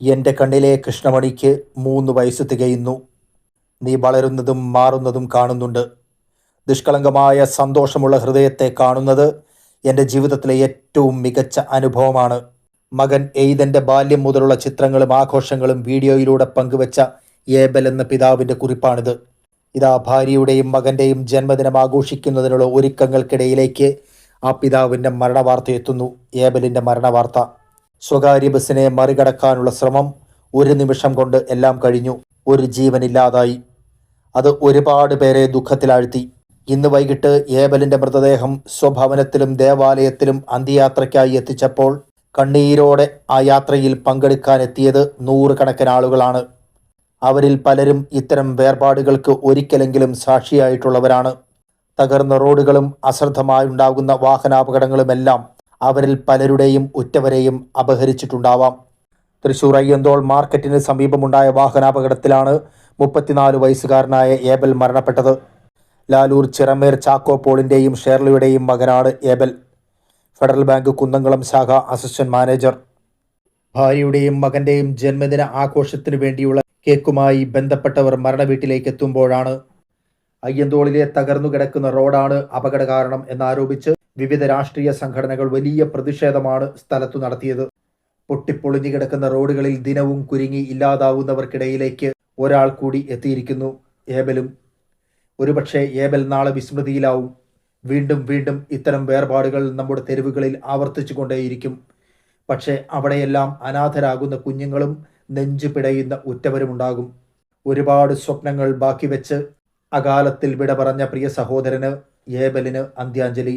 എന്റെ കണ്ണിലെ കൃഷ്ണമണിക്ക് മൂന്ന് വയസ്സ് തികയുന്നു. നീ വളരുന്നതും മാറുന്നതും കാണുന്നുണ്ട്. നിഷ്കളങ്കമായ സന്തോഷമുള്ള ഹൃദയത്തെ കാണുന്നത് എന്റെ ജീവിതത്തിലെ ഏറ്റവും മികച്ച അനുഭവമാണ്. മകൻ എയ്തന്റെ ബാല്യം മുതലുള്ള ചിത്രങ്ങളും ആഘോഷങ്ങളും വീഡിയോയിലൂടെ പങ്കുവച്ച ഏബൽ എന്ന പിതാവിന്റെ കുറിപ്പാണിത്. ഇതാ ഭാര്യയുടെയും മകന്റെയും ജന്മദിനം ആഘോഷിക്കുന്നതിനുള്ള ഒരുക്കങ്ങൾക്കിടയിലേക്ക് ആ പിതാവിന്റെ മരണവാർത്ത എത്തുന്നു. ഏബലിന്റെ മരണവാർത്ത. സ്വകാര്യ ബസ്സിനെ മറികടക്കാനുള്ള ശ്രമം ഒരു നിമിഷം കൊണ്ട് എല്ലാം കഴിഞ്ഞു. ഒരു ജീവനില്ലാതായി അത് ഒരുപാട് പേരെ ദുഃഖത്തിലാഴ്ത്തി. ഇന്ന് വൈകിട്ട് ഏബലിന്റെ മൃതദേഹം സ്വഭവനത്തിലും ദേവാലയത്തിലും അന്ത്യയാത്രയ്ക്കായി എത്തിച്ചപ്പോൾ കണ്ണീരോടെ ആ യാത്രയിൽ പങ്കെടുക്കാൻ എത്തിയത് നൂറുകണക്കിന് ആളുകളാണ്. അവരിൽ പലരും ഇത്തരം വേർപാടുകൾക്ക് ഒരിക്കലെങ്കിലും സാക്ഷിയായിട്ടുള്ളവരാണ്. തകർന്ന റോഡുകളും അശ്രദ്ധമായുണ്ടാകുന്ന വാഹനാപകടങ്ങളുമെല്ലാം അവരിൽ പലരുടെയും ഉറ്റവരെയും അപഹരിച്ചിട്ടുണ്ടാവാം. തൃശൂർ അയ്യന്തോൾ മാർക്കറ്റിന് സമീപമുണ്ടായ വാഹനാപകടത്തിലാണ് മുപ്പത്തിനാല് വയസ്സുകാരനായ ഏബൽ മരണപ്പെട്ടത്. ലാലൂർ ചിറമേർ ചാക്കോ പോളിന്റെയും ഷേർലിയുടെയും മകനാണ് ഏബൽ. ഫെഡറൽ ബാങ്ക് കുന്നംകുളം ശാഖ അസിസ്റ്റന്റ് മാനേജർ. ഭാര്യയുടെയും മകന്റെയും ജന്മദിന ആഘോഷത്തിന് വേണ്ടിയുള്ള കേക്കുമായി ബന്ധപ്പെട്ടവർ മരണവീട്ടിലേക്ക് എത്തുമ്പോഴാണ്. അയ്യന്തോളിലെ തകർന്നു കിടക്കുന്ന റോഡാണ് അപകട കാരണം എന്നാരോപിച്ച് വിവിധ രാഷ്ട്രീയ സംഘടനകൾ വലിയ പ്രതിഷേധമാണ് സ്ഥലത്തു നടത്തിയത്. പൊട്ടിപ്പൊളിഞ്ഞു കിടക്കുന്ന റോഡുകളിൽ ദിനവും കുരുങ്ങി ഇല്ലാതാവുന്നവർക്കിടയിലേക്ക് ഒരാൾ കൂടി എത്തിയിരിക്കുന്നു ഏബലും. ഒരുപക്ഷെ ഏബൽ നാളെ വിസ്മൃതിയിലാവും. വീണ്ടും വീണ്ടും ഇത്തരം വേർപാടുകൾ നമ്മുടെ തെരുവുകളിൽ ആവർത്തിച്ചു കൊണ്ടേയിരിക്കും പക്ഷേ അവിടെയെല്ലാം അനാഥരാകുന്ന കുഞ്ഞുങ്ങളും നെഞ്ചു പിടയുന്ന ഉറ്റവരുമുണ്ടാകും. ഒരുപാട് സ്വപ്നങ്ങൾ ബാക്കി വെച്ച് അകാലത്തിൽ വിട പറഞ്ഞ പ്രിയ സഹോദരന് ഏബലിന് അന്ത്യാഞ്ജലി.